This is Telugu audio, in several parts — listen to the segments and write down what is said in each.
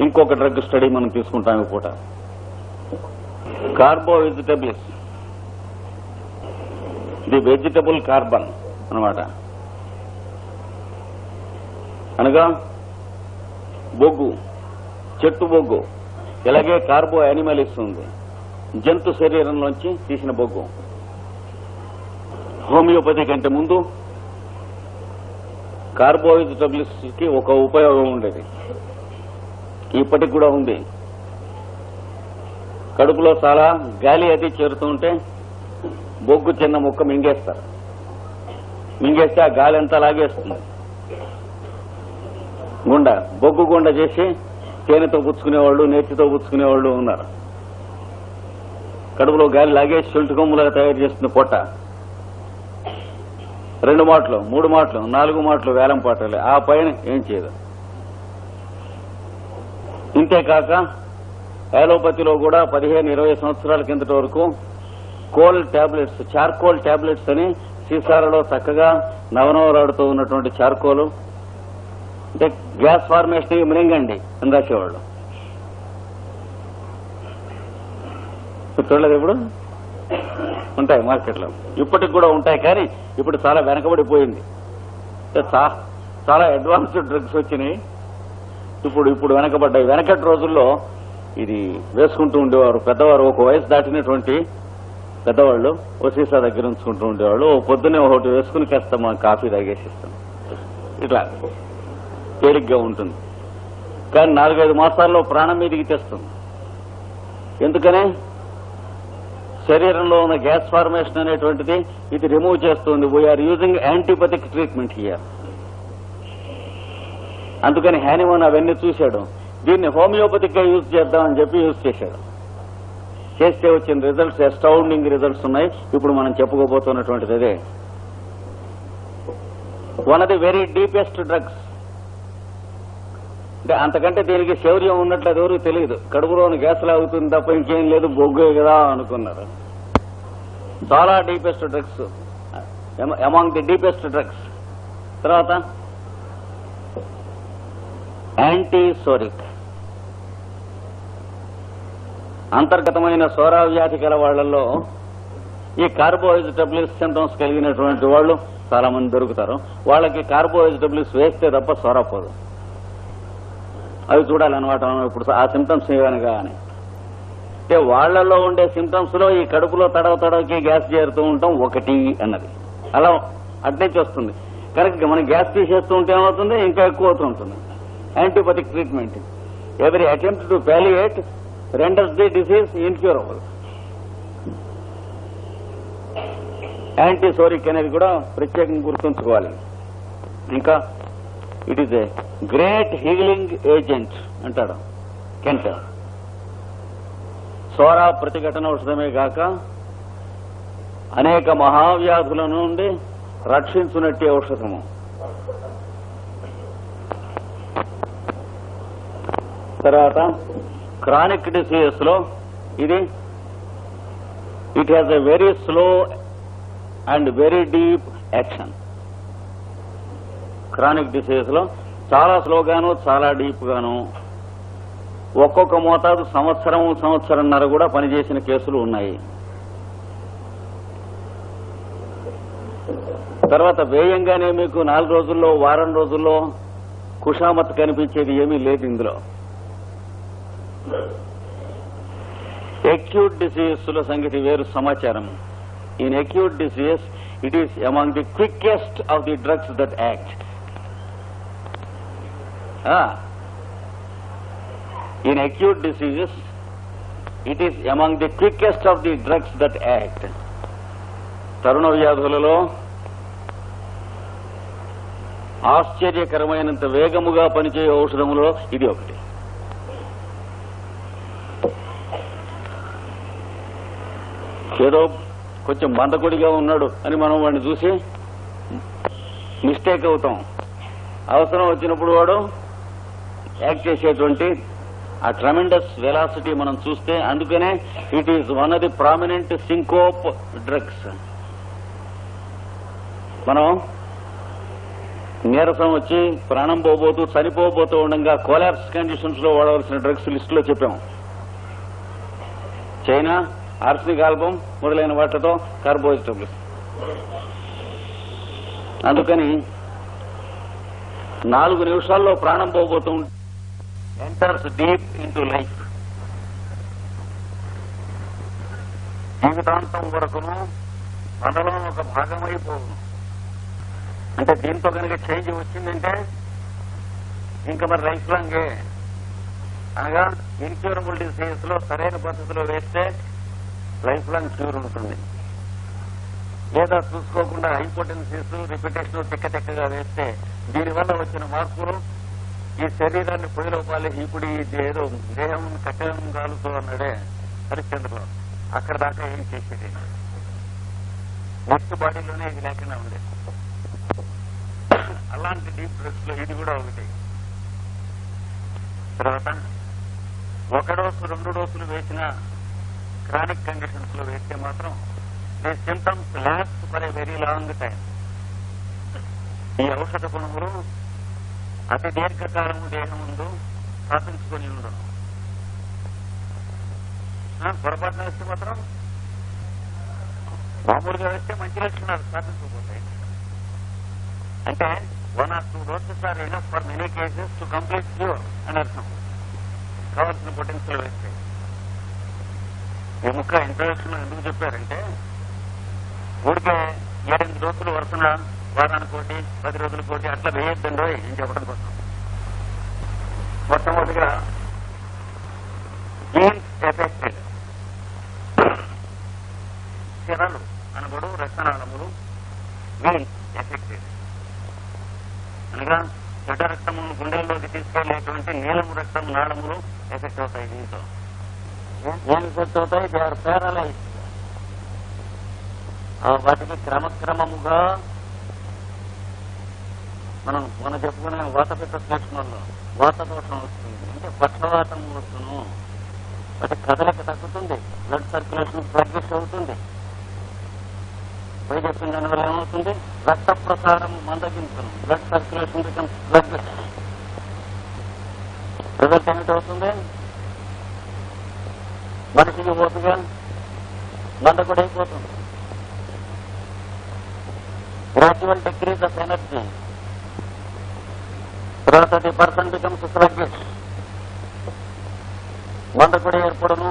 ఇంకొక డ్రగ్ స్టడీ మనం తీసుకుంటాం పూట. Carbo vegetables. The vegetable carbon అన్నమాట. అనగా బొగ్గు చెట్టు బొగ్గు ఇలాగే కార్బో యానిమల్ ఇస్తుంది జంతు శరీరంలోంచి తీసిన బొగ్గు. హోమియోపతి కంటే ముందు కార్బోహైడ్రేట్స్కి ఒక ఉపయోగం ఉండేది. ఇప్పటికి కూడా ఉంది. కడుపులో చాలా గాలి అది చేరుతూ ఉంటే బొగ్గు చిన్న ముక్క మింగేస్తారు. మింగేస్తే ఆ గాలి అంతా లాగేస్తుంది. గుండ బొగ్గు గుండ చేసి తేనెతో పుచ్చుకునేవాళ్ళు నేతితో పుచ్చుకునేవాళ్ళు ఉన్నారు. కడుపులో గాలి లాగేసి చుంటు కొమ్ములాగా తయారు చేస్తుంది పొట్ట. రెండు మాటలు మూడు మాటలు నాలుగు మాటలు వేలం పాటలు. ఆ పైన ఏం చేయదు. ఇంతేకాక అలోపతిలో కూడా పదిహేను ఇరవై సంవత్సరాల కిందటి వరకు కోల్ టాబ్లెట్స్ చార్కోల్ టాబ్లెట్స్ అని సీసాలలో చక్కగా నవనవలాడుతూ ఉన్నటువంటి చార్కోలు. అంటే గ్యాస్ ఫార్మేషన్ మిరింగండి అని చూడలేదు ఇప్పుడు? ఉంటాయి మార్కెట్లో. ఇప్పటికి కూడా ఉంటాయి కానీ ఇప్పుడు చాలా వెనకబడిపోయింది. చాలా అడ్వాన్స్డ్ డ్రగ్స్ వచ్చినాయి. ఇప్పుడు ఇప్పుడు వెనకబడ్డాయి. వెనకటి రోజుల్లో ఇది వేసుకుంటూ ఉండేవారు. పెద్దవారు ఒక వయసు దాటినటువంటి పెద్దవాళ్ళు ఓ సీసా దగ్గర ఉంచుకుంటూ ఉండేవాళ్ళు. ఓ పొద్దున్నే ఒకటి వేసుకుని కాస్త మా కాఫీ తాగేసిస్తాం. ఇట్లా తేలిగ్గా ఉంటుంది. కానీ నాలుగైదు మాసాల్లో ప్రాణం మీదికి తెస్తుంది. ఎందుకనే? శరీరంలో ఉన్న గ్యాస్ ఫార్మేషన్ అనేటువంటిది ఇది రిమూవ్ చేస్తుంది. We are using antibiotic treatment here అందుకని హ్యానిమోన్ అవన్నీ చూశాడు. దీన్ని హోమియోపతిక్గా యూజ్ చేద్దామని చెప్పి యూజ్ చేశాడు. చేస్తే వచ్చిన రిజల్ట్స్ అస్టౌండింగ్ రిజల్ట్స్ ఉన్నాయి. ఇప్పుడు మనం చెప్పుకోబోతున్నటువంటిది అదే. One of the very deepest drugs అంటే అంతకంటే దీనికి శౌర్యం ఉన్నట్లు అది ఎవరికి తెలియదు. కడుపులోని గ్యాస్ అవుతుంది తప్ప ఇంకేం లేదు బొగ్గే కదా అనుకున్నారు. చాలా deepest drugs among the deepest drugs తర్వాత? యాంటీసోరిక్. అంతర్గతమైన సోరా వ్యాధి గల వాళ్ళలో ఈ కార్బోహైడ్రేటబుల్స్ సింటమ్స్ కలిగినటువంటి వాళ్ళు చాలా మంది దొరుకుతారు. వాళ్ళకి కార్బోహైడ్రేటబుల్స్ వేస్తే తప్ప సోరా పోదు. అవి చూడాలన్నమాట మనం ఇప్పుడు ఆ సింటమ్స్ ఏవనగా అని. అంటే వాళ్ళలో ఉండే సింటమ్స్లో ఈ కడుపులో తడవ తడవకి గ్యాస్ చేరుతూ ఉంటాం ఒకటి అన్నది. అలా అట్నుంచి వస్తుంది కనుక మనం గ్యాస్ తీసేస్తూ ఉంటే ఏమవుతుంది? ఇంకా ఎక్కువ అవుతూ ఉంటుంది. Antibiotic treatment every attempt to palliate renders the disease incurable antipsoric అనేది కూడా ప్రత్యేకంగా గుర్తుంచుకోవాలి ఇంకా it is a great healing agent అంటాడు కెంటర్ సోరా ప్రతిఘటన ఔషధమే కాక అనేక మహావ్యాధుల నుండి రక్షించునట్టే ఔషధము. తర్వాత క్రానిక్ డిసీజెస్లో ఇది it has a very slow and very deep action chronic డిసీజెస్లో చాలా స్లోగాను చాలా డీప్ గాను ఒక్కొక్క మోతాదు సంవత్సరం సంవత్సరంన్నర కూడా పనిచేసిన కేసులు ఉన్నాయి. తర్వాత వేయంగానే మీకు నాలుగు రోజుల్లో వారం రోజుల్లో కుషామత్ కనిపించేది ఏమీ లేదు ఇందులో. అక్యూట్ డిసీజెస్ సంగతి వేరు సమాచారం. In acute diseases it is among the quickest of the drugs that act in acute diseases it is among the quickest of the drugs that act తరుణ వ్యాధులలో ఆశ్చర్యకరమైనంత వేగముగా పనిచేయే ఔషధములో ఇది ఒకటి. ఏదో కొంచెం మందకుడిగా ఉన్నాడు అని మనం వాడిని చూసి మిస్టేక్ అవుతాం. అవసరం వచ్చినప్పుడు వాడు యాక్ట్ చేసేటువంటి ఆ ట్రమెండస్ వెలాసిటీ మనం చూస్తే అందుకనే it is one of the prominent syncope drugs మనం నీరసం వచ్చి ప్రాణం పోబోతూ చనిపోబోతూ ఉండగా కోలాబ్స్ కండిషన్స్లో వాడవలసిన డ్రగ్స్ లిస్ట్లో చెప్పాం. చైనా ఆర్సనిక్ ఆల్బమ్ మొదలైన వాటితో కార్బోహైడ్రేట్ అందుకని నాలుగు నిమిషాల్లో ప్రాణం పోబోతూ ఎంటర్స్ డీప్ ఇంటూ లైఫ్ జీవితాంతం వరకును మనలో ఒక భాగమైపోవును అంటే దీంతో కనుక చేంజ్ వచ్చిందంటే ఇంకా మరి లైఫ్ లాంగే అనగా ఇన్క్యూరబుల్ డిసీజ్లో సరైన పద్ధతిలో వేస్తే లైఫ్ లాంగ్ క్యూర్ ఉంటుంది. లేదా చూసుకోకుండా హైపోటెన్సీస్ రిపిటేషన్ తిక్క తిక్కగా వేస్తే దీనివల్ల వచ్చిన మార్పులు ఈ శరీరాన్ని పొయ్యిలోపాలి ఇప్పుడు ఇది ఏదో దేహం కట్టడం కాలుతూ అన్నాడే హరిశ్చంద్రరావు. అక్కడ దాకా ఏం చేసేది? నెక్స్ట్ బాడీలోనే ఇది లేకుండా ఉండేది అలాంటి డీప్ బ్రెస్లో ఇది కూడా ఒకటి. తర్వాత ఒక డోసు రెండు డోసులు వేసిన క్రానిక్ కండిషన్స్లో వేస్తే మాత్రం the symptoms last for a very long time ఈ ఔషధ గుణములు అతి దీర్ఘకాలము దేహం ముందు శాసించుకొని ఉండను పొరపాటున వేస్తే మాత్రం మామూలుగా వేస్తే మంచి లక్షణాలు సాధించకపోతాయి అంటే one or two doses are enough for many cases to complete cure అని అర్థం. కావాల్సిన పొటెన్షియల్ వేస్తే. ఎముక ఇంట్రడక్షన్ ఎందుకు చెప్పారంటే ఊరికే ఏడెనిమిది రోజులు వరుసన వారానికి ఒకటి పది రోజులు కోటి అట్లా వేయొద్దండో ఏం చెప్పడం కోసం. మొట్టమొదటిగా జీన్స్ ఎఫెక్టెడ్ సిరలు అనబడు రక్తనాళములు వీన్స్ ఎఫెక్టెడ్ అనగా చెడ్డ రక్తము గుండెల్లోకి తీసుకెళ్ళేటువంటి నీలము రక్తం నాళములు ఎఫెక్ట్ అవుతాయి దీంతో ఏం ఎఫెక్ట్ దే ఆర్ పేరలైజ్ వాటికి క్రమక్రమముగా మనం మనం చెప్పుకునే వాతపిత్త సూక్ష్మంలో వాత దోషం వస్తుంది. అంటే పక్షవాతం వస్తును. వాటి కదలిక తగ్గుతుంది. బ్లడ్ సర్క్యులేషన్ ప్రగ్రెస్ అవుతుంది. పై చెప్పిన దానివల్ల ఏమవుతుంది? రక్త ప్రసారం మందగించను blood circulation becomes progress result ఏమిటవుతుంది మనిషికి ఓపిగా ఓపిక కూడా అయిపోతుంది. గ్రాడ్యువల్ డిక్రీజ్ ఆఫ్ ఎనర్జీ తర్వాత ది పర్సన్ బికమ్స్ స్లగ్గిష్ మంద కూడా ఏర్పడను.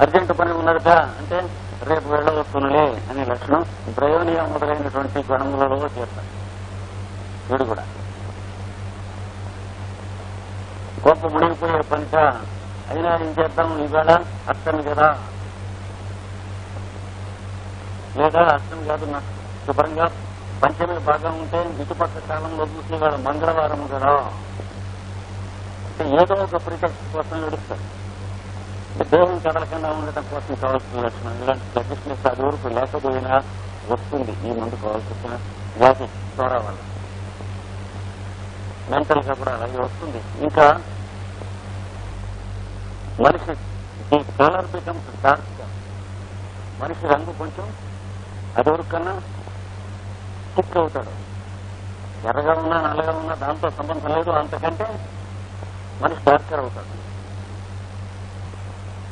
అర్జెంట్ పని ఉన్నదట అంటే రేపు వెళ్ళవచ్చునులే అనే లక్షణం బ్రయోనియా మొదలైనటువంటి గణములలో చేస్తారు. వీడు కూడా. గొప్ప మునిగిపోయే పంట అయినా ఏం చేద్దాం ఈవేళ అర్థం కదా? లేదా అర్థం కాదు నాకు. శుభ్రంగా పంచమి బాగా ఉంటే ఇటుపక్క కాలంలో చూసి వాళ్ళ మంగళవారం కదా. అంటే ఏదో ఒక ప్రిటెక్ట్ కోసం ఏడుస్తారు దేహం కదలకుండా ఉండటం కోసం కావాల్సిన లక్షణం. ఇలాంటి ప్రతిష్ఠిస్ అది వరకు లేకపోయినా వస్తుంది ఈ మందు కావాల్సిన వ్యాధి ద్వారా వల్ల మెంటల్గా కూడా అలాగే వస్తుంది. ఇంకా మనిషి ఈ కలర్ బికమ్స్ డార్క్ మనిషి రంగు కొంచెం అదివరకు కన్నా థిక్ అవుతాడు. ఎర్రగా ఉన్నా నల్లగా ఉన్నా దాంతో సంబంధం లేదు అంతకంటే మనిషి డార్కర్ అవుతాడు.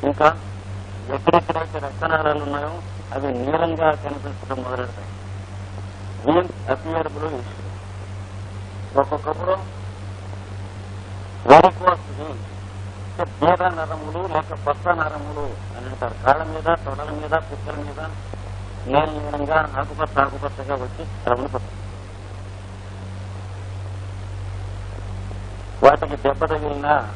ఇంకా ఎక్కడెక్కడైతే రక్తనాళాలు ఉన్నాయో అవి నీలంగా కనిపించడం మొదలెడతాయి. వీన్స్ అపియరబుల్ ఇష్యూ ఒక్కొక్కప్పుడు వెరికోస్ బీర నరములు లేక కొత్త నరములు అని అంటారు. కాళ్ళ మీద తొడల మీద కుక్కల మీద నీల నీలంగా ఆకుపచ్చ ఆకుపచ్చగా వచ్చి రమణ వాటికి దెబ్బ తగిలినా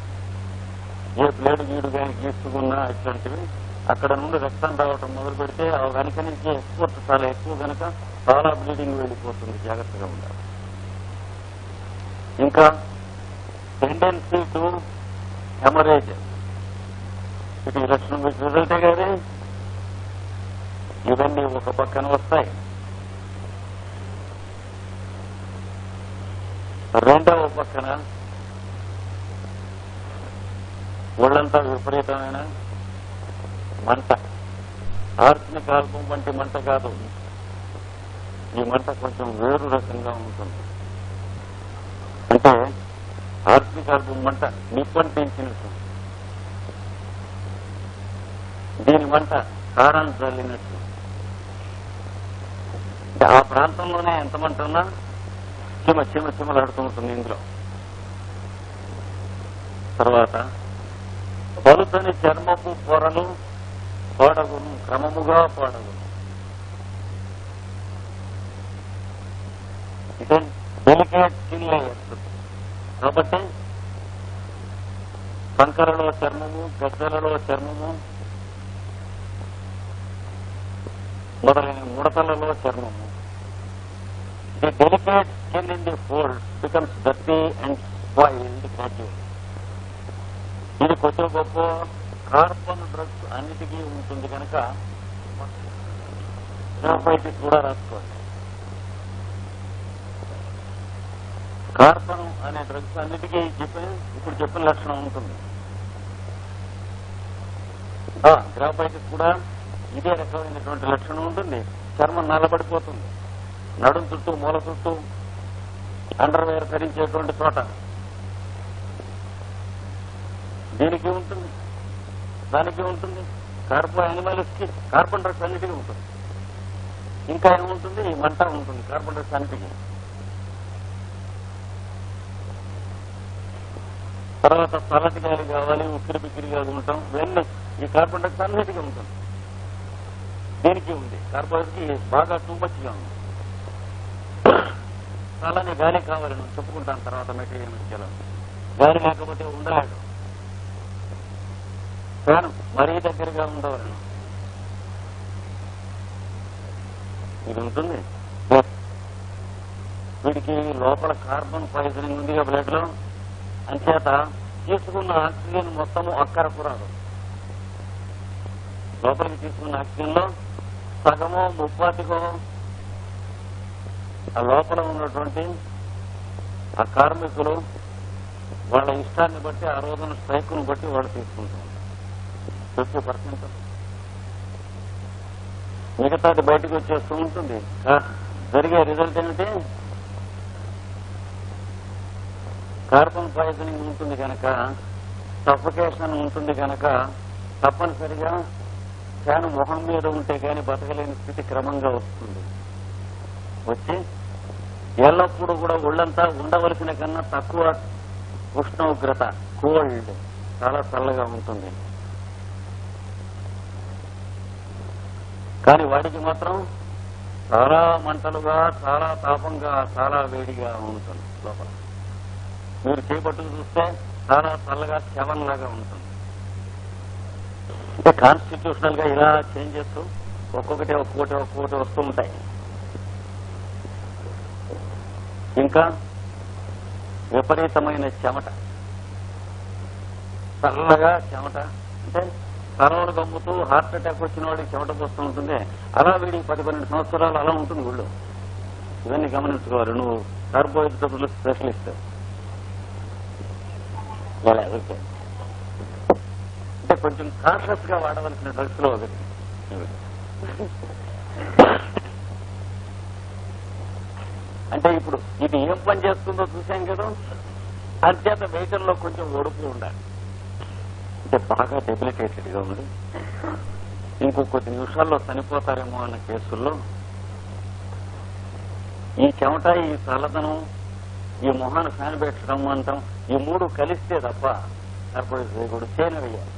ఏ బ్లేడ్ గీడుగా గీసుకున్నా ఇట్లాంటివి అక్కడ నుండి రక్తం రావటం మొదలు పెడితే ఆ వెనక నుంచి ఎక్స్పోర్ట్ చాలా ఎక్కువ కనుక చాలా బ్లీడింగ్ వెళ్ళిపోతుంది. జాగ్రత్తగా ఉండాలి. ఇంకా టెండెన్సీ టు హెమరేజ్ ఇది లక్షణం మీకు రిజల్టే కానీ ఇవన్నీ ఒక పక్కన వస్తాయి రెండవ పక్కన ఒళ్ళంతా విపరీతమైన మంట ఆర్సిన కాల్పం వంటి మంట కాదు ఈ మంట కొంచెం వేరు రకంగా ఉంటుంది అంటే ఆర్పి కార్బన్ మంట దీని మంట కారాన్ని చల్లినట్టు ఆ ప్రాంతంలోనే ఎంతమంటున్నా మంట ఉన్నా చీమ చీమ ఉంటుంది ఇందులో. తర్వాత పలుచని చర్మపు పొరలు పాడగును క్రమముగా పాడగును. ఇదే డెలికేట్ స్కిన్ లేయర్స్ కాబట్టి కంకరలో చర్మము గద్దలలో చర్మము మొదలైన ముడతలలో చర్మము. The delicate skin in the fold becomes dirty and spoiled gradual ఇది కొత్త గొప్ప కార్బన్ డ్రగ్స్ అన్నిటికీ ఉంటుంది కనుక గ్రాఫైటిస్ కూడా రాసుకోండి. కార్బన్ అనే డ్రగ్స్ అన్నిటికీ చెప్పిన ఇప్పుడు చెప్పిన లక్షణం ఉంటుంది. గ్రాఫైట్ కూడా ఇదే రకమైనటువంటి లక్షణం ఉంటుంది. చర్మం నల్లబడిపోతుంది. నడుం చుట్టూ మూల చుట్టూ అండర్వేర్ ధరించేటువంటి చోట దీనికి ఉంటుంది. దానికి ఉంటుంది. కార్బో యానిమల్స్కి కార్బన్ డ్రగ్స్ అన్నిటికీ ఉంటుంది. ఇంకా ఏముంటుంది? మంట ఉంటుంది. కార్బన్ డ్రగ్స్ అన్నిటికీ. తర్వాత చల్లటి కావాలి ఉక్కిరి బిక్కిరిగా ఉంటాం. ఇవన్నీ ఈ కార్బన్ డైఆక్సైడ్ అన్నిటిగా ఉంటుంది దీనికి ఉంది. కార్బోహైడ్రేట్ బాగా టూమచ్గా ఉంది. తలని గాలి కావాలి నేను చెప్పుకుంటాను తర్వాత మెటీరియల్ మధ్యలో గాలి లేకపోతే ఉండలేడు. ఫ్యాన్ మరీ దగ్గరగా ఉండవాలి ఇది ఉంటుంది. వీడికి లోపల కార్బన్ పాయిజనింగ్ ఉంది బ్లడ్లో అంచేత తీసుకున్న ఆక్సిజన్ మొత్తము అక్కరకు రాదు. లోపలికి తీసుకున్న ఆక్సిజన్లో సగము ముప్పాటికో ఆ లోపల ఉన్నటువంటి ఆ కార్మికులు వాళ్ళ ఇష్టాన్ని బట్టి ఆ రోజున స్ట్రైక్ను బట్టి వాళ్ళు తీసుకుంటారు. Fifty percent. మిగతాది బయటకు వచ్చేస్తూ ఉంటుంది. జరిగే రిజల్ట్ ఏమిటి? కార్బన్ పాయిజనింగ్ ఉంటుంది కనుక సఫకేషన్ ఉంటుంది కనుక తప్పనిసరిగా ఫ్యాన్ మొహం మీద ఉంటే కానీ బతకలేని స్థితి క్రమంగా వస్తుంది. వచ్చి ఎల్లప్పుడూ కూడా ఒళ్ళంతా ఉండవలసిన కన్నా తక్కువ ఉష్ణోగ్రత కోల్డ్ చాలా చల్లగా ఉంటుంది. కానీ వాడికి మాత్రం చాలా మంటలుగా చాలా తాపంగా చాలా వేడిగా ఉంటుంది లోపల. మీరు చేపట్టుకు చూస్తే చాలా చల్లగా శవం లాగా ఉంటుంది. అంటే కాన్స్టిట్యూషనల్గా ఇలా చేంజ్ చేస్తూ ఒక్కొక్కటి ఒక్కొక్కటి ఒక్కొక్కటి వస్తూ ఉంటాయి. ఇంకా విపరీతమైన చెమట. చల్లగా చెమట. అంటే తలవలు కమ్ముతూ హార్ట్ అటాక్ వచ్చిన వాడికి చెమట పోస్తూ ఉంటుంది. అలా వీడికి పది పన్నెండు సంవత్సరాలు అలా ఉంటుంది గుళ్ళు ఇవన్నీ గమనించుకోవాలి. నువ్వు కార్బోహైడ్రేట్ స్పెషలిస్ట్. ఇలా అంటే కొంచెం కాన్షియస్గా వాడవలసిన డ్రగ్స్లో ఒకటి. అంటే ఇప్పుడు ఇది ఏం పని చేస్తుందో చూసాం కదా? అంచేత వెయిటర్లో కొంచెం ఒడుపు ఉండాలి. అంటే బాగా డెబిలిటేటెడ్గా ఉంది. ఇంకో కొద్ది నిమిషాల్లో చనిపోతారేమో అన్న కేసుల్లో ఈ చెమట ఈ చల్లదనం ఈ మొహాన్ని ఫ్యాన్ పెట్టడం అంటాం ఈ మూడు కలిస్తే తప్ప కార్బోహైడ్రేట్ చేయనవేయాలి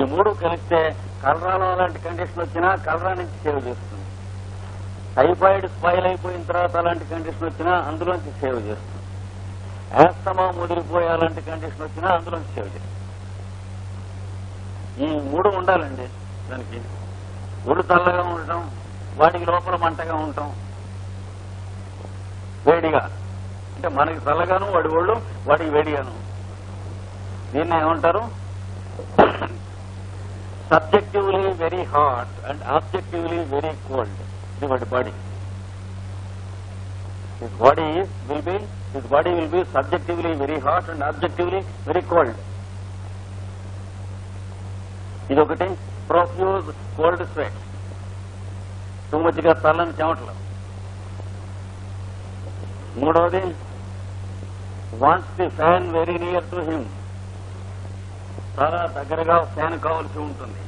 ఈ మూడు కలిస్తే కలరాలో అలాంటి కండిషన్ వచ్చినా కలరా నుంచి సేవ్ చేస్తుంది. టైఫాయిడ్ స్పాయిల్ అయిపోయిన తర్వాత అలాంటి కండిషన్ వచ్చినా అందులోంచి సేవ్ చేస్తుంది. ఆస్తమా ముదిరిపోయే అలాంటి కండిషన్ వచ్చినా అందులోంచి సేవ్ చేస్తుంది. ఈ మూడు ఉండాలండి దానికి. ఒళ్ళు తల్లగా ఉండటం వాటికి లోపల మంటగా ఉండటం వేడిగా. అంటే మనకి చల్లగాను వాడి ఒళ్ళు వాడికి వేడిగాను. దీన్ని ఏమంటారు? Subjectively very hot and objectively very cold ఇది వాడి body his body will be his body will be subjectively very hot and objectively very cold ఇదొకటి. ప్రొఫ్యూజ్ కోల్డ్ స్వెట్ టూ మచ్గా చల్లని చెమటలు. మూడవది wants the fan very near to him చాలా దగ్గరగా ఫ్యాన్ కావాల్సి ఉంటుంది.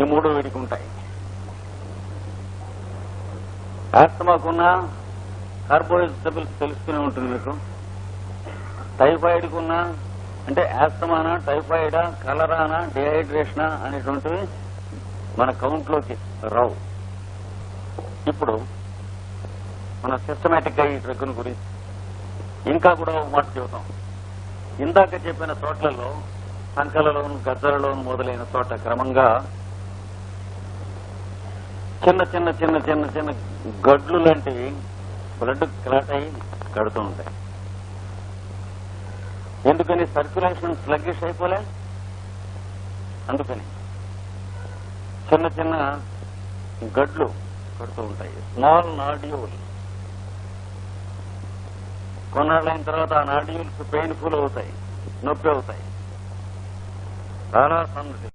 ఈ మూడు వీడికి ఉంటాయి. ఆస్తమాకున్న కార్బోహైడ్రేట్స్ తెలుస్తూనే ఉంటుంది మీకు. టైఫాయిడ్కి ఉన్న అంటే ఆస్తమానా టైఫాయిడా కలరానా డిహైడ్రేషనా అనేటువంటివి మన కౌంట్లోకి రావు. ఇప్పుడు మన సిస్టమేటిక్గా ఈ డ్రగ్ను గురించి. ఇంకా కూడా ఒక మాట చెబుతాం. ఇందాక చెప్పిన చోట్లలో సంకలలోను గద్దరలోను మొదలైన చోట క్రమంగా చిన్న చిన్న చిన్న చిన్న చిన్న గడ్లు లాంటివి బ్లడ్ క్లాట్ అయి కడుతూ ఉంటాయి. ఎందుకని సర్క్యులేషన్ స్లగ్గిష్ అయిపోలే? అందుకని చిన్న చిన్న గడ్లు కడుతూ ఉంటాయి. స్మాల్ నాడ్యూల్ కొన్నాళ్ళైన తర్వాత ఆ నాడ్యూల్స్ పెయిన్ఫుల్ అవుతాయి నొప్పి అవుతాయి. చాలా సందడి.